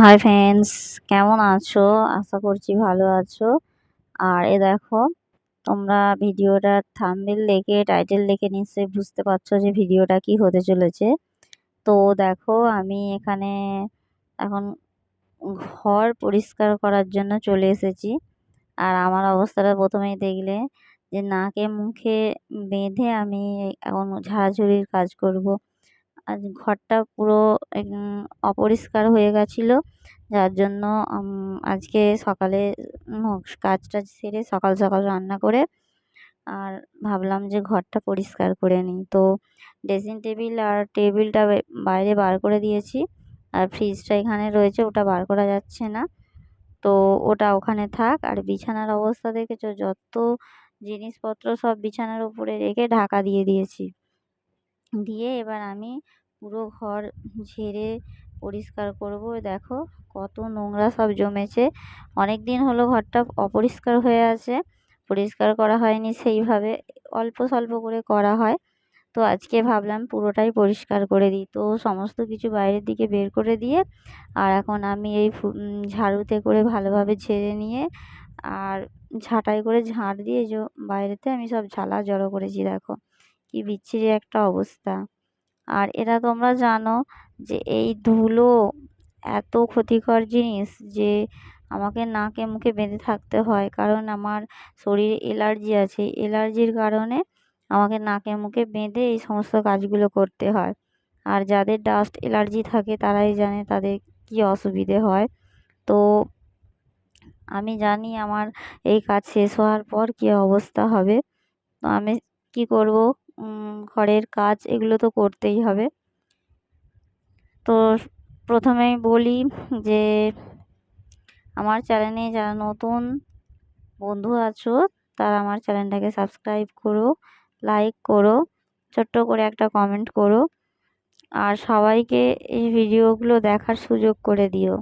Hi friends কেমন আছো? আশা করছি ভালো আছো। আর এ দেখো, তোমরা ভিডিওটার থাম্বনেল দেখে টাইটেল দেখে নিশ্চয়ই বুঝতে পারছ যে ভিডিওটা কি হতে চলেছে। তো দেখো, আমি এখানে এখন ঘর পরিষ্কার করার জন্য চলে এসেছি। আর আমার অবস্থাটা প্রথমেই দেখলে যে নাকে মুখে বেঁধে আমি এখন ঝাড়াঝুড়ির কাজ করব। আজ ঘরটা পুরো অপরিষ্কার হয়ে গেছিল। যার জন্য আজকে সকালে কাজ টাজ সেরে সকাল সকাল রান্না করে, আর ভাবলাম যে ঘরটা পরিষ্কার করে নিই। তো ড্রেসিং টেবিল আর টেবিলটা বাইরে বার করে দিয়েছি। আর ফ্রিজটা এখানে রয়েছে, ওটা বার করা যাচ্ছে না। তো ওটা ওখানে থাক। আর বিছানার অবস্থা দেখেছ? যত জিনিসপত্র সব বিছানার উপরে রেখে ঢাকা দিয়ে দিয়েছি। দিয়ে এবার আমি পুরো ঘর ঝেড়ে পরিষ্কার করব। দেখো কত নোংরা সব জমেছে। অনেক দিন হলো ঘরটা অপরিষ্কার হয়ে আছে। পরিষ্কার করা হয়নি সেইভাবে। অল্প স্বল্প করে করা হয়। তো আজকে ভাবলাম পুরোটাই পরিষ্কার করে দিই। তো সমস্ত কিছু বাইরের দিকে বের করে দিয়ে আর এখন আমি এই ঝাড়ুতে করে ভালোভাবে ঝেড়ে নিয়ে আর ঝাঁটাই করে ঝাঁট দিয়ে বাইরেতে আমি সব ঝালা জড়ো করেছি। দেখো কি বিচ্ছিরি একটা অবস্থা। আর এটা তোমরা জানো যে এই ধুলো এত ক্ষতিকর জিনিস যে আমাকে নাকে মুখে বেঁধে থাকতে হয়। কারণ আমার শরীরে এলার্জি আছে। এলার্জির কারণে আমাকে নাকে মুখে বেঁধে এই সমস্ত কাজগুলো করতে হয়। আর যাদের ডাস্ট এলার্জি থাকে তারাই জানে তাদের কী অসুবিধে হয়। তো আমি জানি আমার এই কাজ শেষ হওয়ার পর কী অবস্থা হবে। তো আমি কী করব? ঘরের কাজ এগুলো তো করতেই হবে। তো প্রথমেই বলি যে, আমার চ্যানেলে যারা নতুন বন্ধু আছো, তারা আমার চ্যানেলটাকে সাবস্ক্রাইব করো, লাইক করো, ছোট্ট করে একটা কমেন্ট করো, আর সবাইকে এই ভিডিওগুলো দেখার সুযোগ করে দিও।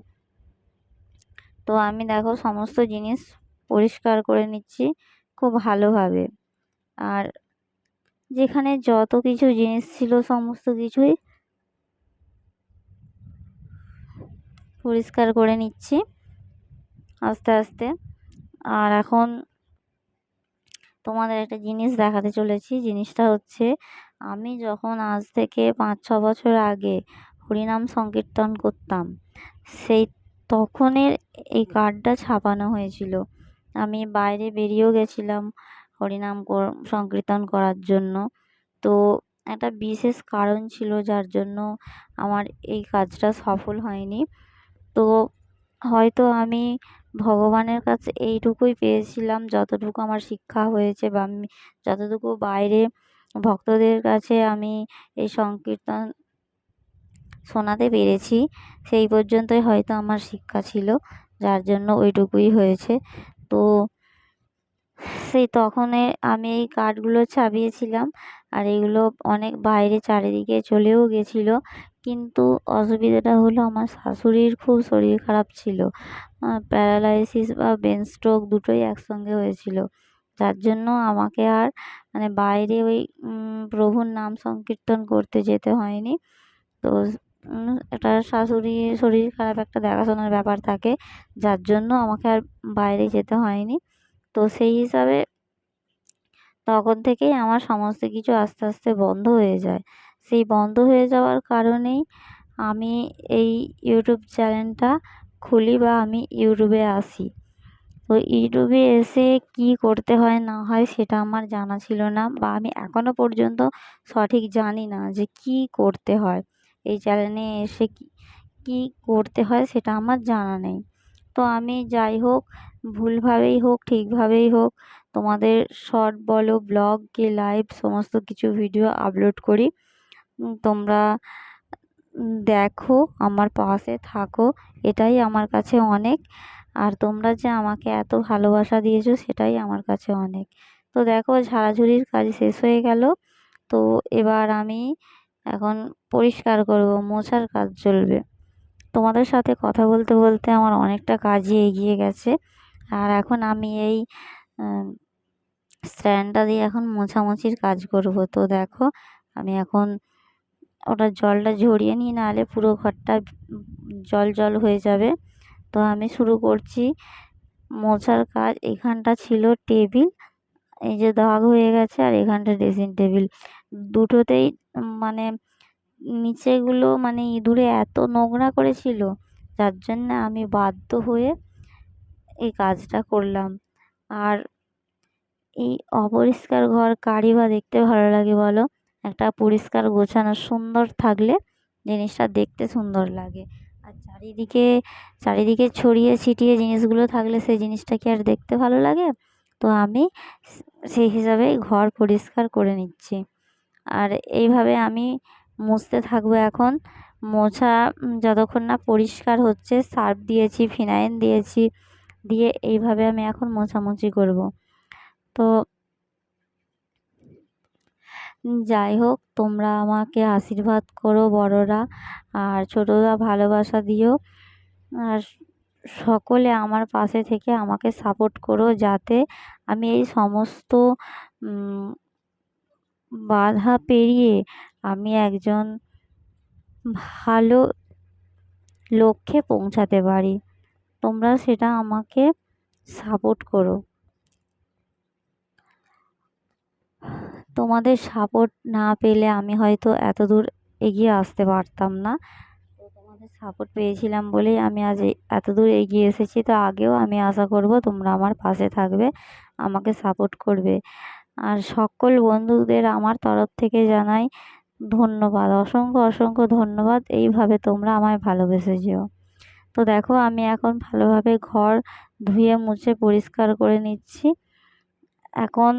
তো আমি দেখো সমস্ত জিনিস পরিষ্কার করে নিচ্ছি খুব ভালোভাবে। আর যেখানে যত কিছু জিনিস ছিল সমস্ত কিছুই পরিষ্কার করে নিচ্ছি আস্তে আস্তে। আর এখন তোমাদের একটা জিনিস দেখাতে চলেছি, জিনিসটা হচ্ছে আমি যখন আজ থেকে পাঁচ ছ বছর আগে হরিনাম সংকীর্তন করতাম, সেই তখনের এই কার্ডটা ছাপানো হয়েছিল। আমি বাইরে বেরিয়েও গেছিলাম হরিনাম সংকীর্তন করার জন্য। তো একটা বিশেষ কারণ ছিল যার জন্য আমার এই কাজটা সফল হয়নি। তো হয়তো আমি ভগবানের কাছে এইটুকুই পেয়েছিলাম, যতটুকু আমার শিক্ষা হয়েছে বা আমি যতটুকু বাইরে ভক্তদের কাছে আমি এই সংকীর্তন শোনাতে পেরেছি, সেই পর্যন্তই হয়তো আমার শিক্ষা ছিল, যার জন্য ওইটুকুই হয়েছে। তো সেই তখনে আমি এই কার্ডগুলো ছাপিয়েছিলাম আর এগুলো অনেক বাইরে চারিদিকে চলেও গেছিল। কিন্তু অসুবিধাটা হলো আমার শাশুড়ির খুব শরীর খারাপ ছিল। প্যারালাইসিস বা ব্রেন স্ট্রোক দুটোই একসঙ্গে হয়েছিল। যার জন্য আমাকে আর মানে বাইরে ওই প্রভুর নাম সংকীর্তন করতে যেতে হয়নি। তো একটা শাশুড়ির শরীর খারাপ একটা দেখাশোনার ব্যাপার থাকে। যার জন্য আমাকে আর বাইরে যেতে হয়নি। তো সেই হিসাবে তখন থেকেই আমার সমস্ত কিছু আস্তে আস্তে বন্ধ হয়ে যায়। সেই বন্ধ হয়ে যাওয়ার কারণেই আমি এই ইউটিউব চ্যানেলটা খুলি বা আমি ইউটিউবে আসি। তো ইউটিউবে এসে কী করতে হয় না হয় সেটা আমার জানা ছিল না বা আমি এখনও পর্যন্ত সঠিক জানি না যে কী করতে হয়। এই চ্যানেলে এসে কী করতে হয় সেটা আমার জানা নেই। তো আমি যাই হোক, ভুলভাবেই হোক, ঠিকভাবেই হোক, তোমাদের শর্ট বলো, ব্লগ কি লাইভ সমস্ত কিছু ভিডিও আপলোড করি। তোমরা দেখো, আমার পাশে থাকো, এটাই আমার কাছে অনেক। আর তোমরা যে আমাকে এত ভালোবাসা দিয়েছ, সেটাই আমার কাছে অনেক। তো দেখো, ঝাড়াঝুড়ির কাজ শেষ হয়ে গেল। তো এবার আমি এখন পরিষ্কার করব, মোছার কাজ চলবে। তোমাদের সাথে কথা বলতে বলতে আমার অনেকটা কাজই এগিয়ে গেছে। আর এখন আমি এই স্ট্যান্ডটা দিয়ে এখন মোছামুছির কাজ করব। তো দেখো, আমি এখন ওটা জলটা ঝরিয়ে নিই, নাহলে পুরো ঘরটা জল জল হয়ে যাবে। তো আমি শুরু করছি। মোছার কাজ, এখানটা ছিল টেবিল, এই যে দাগ হয়ে গেছে আর এখানটা ড্রেসিং টেবিল। দুটোতেই মানে নিচেগুলো মানে ইঁদুরে এত নোংরা করেছিল, যার জন্যে আমি বাধ্য হয়ে এই কাজটা করলাম। আর এই অপরিষ্কার ঘর কারই বা দেখতে ভালো লাগে বলো? একটা পরিষ্কার গোছানো সুন্দর থাকলে জিনিসটা দেখতে সুন্দর লাগে। আর চারিদিকে চারিদিকে ছড়িয়ে ছিটিয়ে জিনিসগুলো থাকলে সেই জিনিসটা কি আর দেখতে ভালো লাগে? তো আমি সেই হিসাবে ঘর পরিষ্কার করে নিচ্ছি। আর এইভাবে আমি মুছতে থাকব এখন। মোছা যতক্ষণ না পরিষ্কার হচ্ছে, সার্ফ দিয়েছি, ফিনাইল দিয়েছি, দিয়ে এইভাবে আমি এখন মোছামুছি করব। তো যাই হোক, তোমরা আমাকে আশীর্বাদ করো বড়রা, আর ছোটরা ভালোবাসা দিও। আর সকলে আমার পাশে থেকে আমাকে সাপোর্ট করো যাতে আমি এই সমস্ত বাধা পেরিয়ে আমি একজন ভালো লক্ষ্যে পৌঁছাতে পারি। তোমরা সেটা আমাকে সাপোর্ট করো। তোমাদের সাপোর্ট না পেলে আমি হয়তো এত দূর এগিয়ে আসতে পারতাম না। তোমাদের সাপোর্ট পেয়েছিলাম বলেই আমি আজ এত দূর এগিয়ে এসেছি। তো আগেও আমি আশা করব তোমরা আমার পাশে থাকবে, আমাকে সাপোর্ট করবে। আর সকল বন্ধুদের আমার তরফ থেকে জানাই ধন্যবাদ, অসংখ্য অসংখ্য ধন্যবাদ। এইভাবে তোমরা আমায় ভালোবেসে যেও। তো দেখো, আমি এখন ভালোভাবে ঘর ধুয়ে, মুছে, পরিষ্কার করে নিচ্ছি। এখন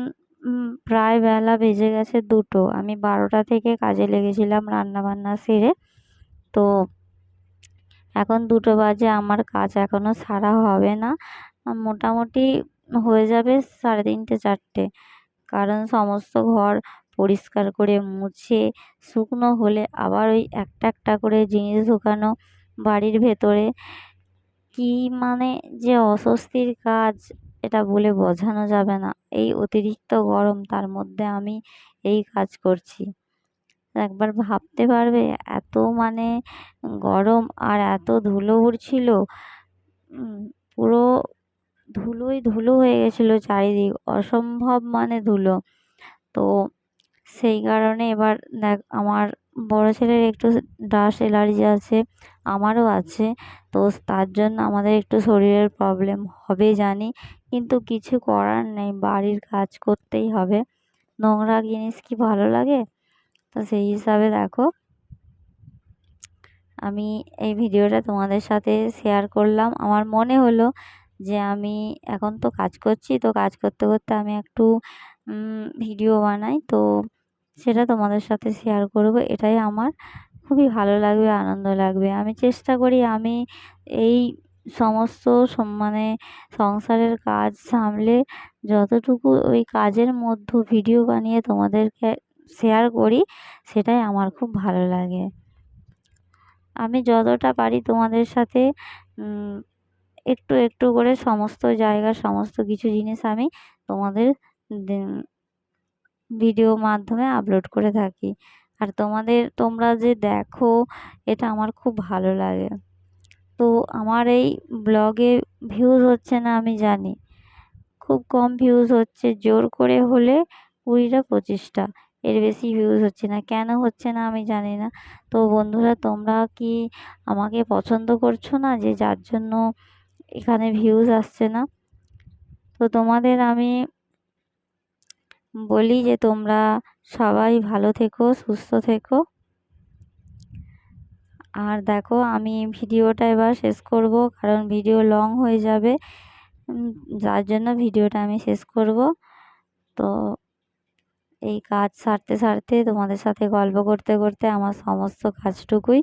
প্রায় বেলা বেজে গেছে দুটো। আমি বারোটা থেকে কাজে লেগেছিলাম রান্নাবান্না সেরে। তো এখন দুটো বাজে, আমার কাজ এখনও সারা হবে না। মোটামুটি হয়ে যাবে সাড়ে তিনটে, চারটে। কারণ সমস্ত ঘর পরিষ্কার করে মুছে, শুকনো হলে আবার ওই একটা একটা করে জিনিস ঢোকানো বাড়ির ভেতরে। কী মানে যে অস্বস্তির কাজ, এটা বলে বোঝানো যাবে না। এই অতিরিক্ত গরম, তার মধ্যে আমি এই কাজ করছি। একবার ভাবতে পারবে, এত মানে গরম আর এত ধুলো উড়ছিল। পুরো ধুলোই ধুলো হয়ে গেছিল চারিদিক। অসম্ভব মানে ধুলো। তো সেই কারণে এবার দেখ, আমার বড়ো ছেলের একটু ডাস্ট অ্যালার্জি আছে, আমারও আছে। তো তার জন্য আমাদের একটু শরীরের প্রবলেম হবে জানি। কিন্তু কিছু করার নেই, বাড়ির কাজ করতেই হবে। নোংরা জিনিস কি ভালো লাগে? তো সেই হিসাবে দেখো, আমি এই ভিডিওটা তোমাদের সাথে শেয়ার করলাম। আমার মনে হলো যে আমি এখন তো কাজ করছি, তো কাজ করতে করতে আমি একটু ভিডিও বানাই। তো সেটা তোমাদের সাথে শেয়ার করব। এটাই আমার খুবই ভালো লাগবে, আনন্দ লাগবে। আমি চেষ্টা করি আমি এই সমস্ত মানে সংসারের কাজ সামলে যতটুকু ওই কাজের মধ্য ভিডিও বানিয়ে তোমাদেরকে শেয়ার করি, সেটাই আমার খুব ভালো লাগে। আমি যতটা পারি তোমাদের সাথে একটু একটু করে সমস্ত জায়গার সমস্ত কিছু জিনিস আমি তোমাদের ভিডিও মাধ্যমে আপলোড করে থাকি। আর তোমাদের, তোমরা যে দেখো, এটা আমার খুব ভালো লাগে। তো আমার এই ব্লগে ভিউজ হচ্ছে না, আমি জানি। খুব কম ভিউজ হচ্ছে, জোর করে হলে কুড়িটা, পঁচিশটা। এর বেশি ভিউজ হচ্ছে না। কেন হচ্ছে না, আমি জানি না। তো বন্ধুরা, তোমরা কি আমাকে পছন্দ করছ না, যে যার জন্য এখানে ভিউজ আসছে না? তো তোমাদের আমি বলি যে তোমরা সবাই ভালো থেকো, সুস্থ থেকো। আর দেখো, আমি ভিডিওটা এবার শেষ করব, কারণ ভিডিও লং হয়ে যাবে। যার জন্য ভিডিওটা আমি শেষ করব। তো এই কাজ সারতে সারতে, তোমাদের সাথে গল্প করতে করতে আমার সমস্ত কাজটুকুই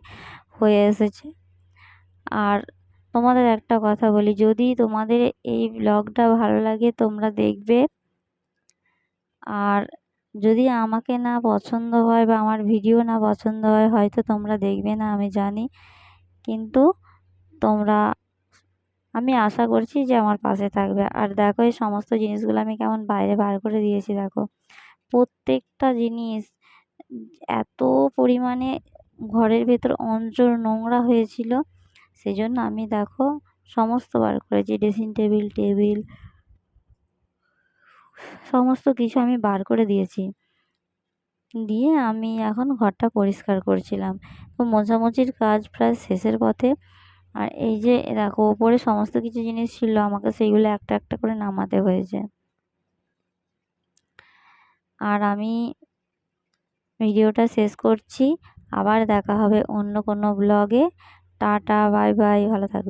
হয়ে এসেছে। আর তোমাদের একটা কথা বলি, যদি তোমাদের এই ব্লগটা ভালো লাগে, তোমরা দেখবে আর যদি আমাকে না পছন্দ হয় বা আমার ভিডিও না পছন্দ হয়, হয়তো তোমরা দেখবে না, আমি জানি। কিন্তু তোমরা, আমি আশা করছি যে আমার পাশে থাকবে। আর দেখো, এই সমস্ত জিনিসগুলো আমি কেমন বাইরে বার করে দিয়েছি, দেখো। প্রত্যেকটা জিনিস এত পরিমাণে ঘরের ভেতর অঞ্চল নোংরা হয়েছিল সেই জন্য আমি, দেখো, সমস্ত বার করেছি। ড্রেসিং টেবিল টেবিল সমস্ত কিছু আমি বার করে দিয়েছি। দিয়ে আমি এখন ঘরটা পরিষ্কার করছিলাম। তো মোছামুছির কাজ প্রায় শেষের পথে। আর এই যে দেখো, ওপরে সমস্ত কিছু জিনিস ছিল, আমাকে সেইগুলো একটা একটা করে নামাতে হয়েছে। আর আমি ভিডিওটা শেষ করছি। আবার দেখা হবে অন্য কোনো ব্লগে টাটা, বাই বাই, ভালো থাকবে।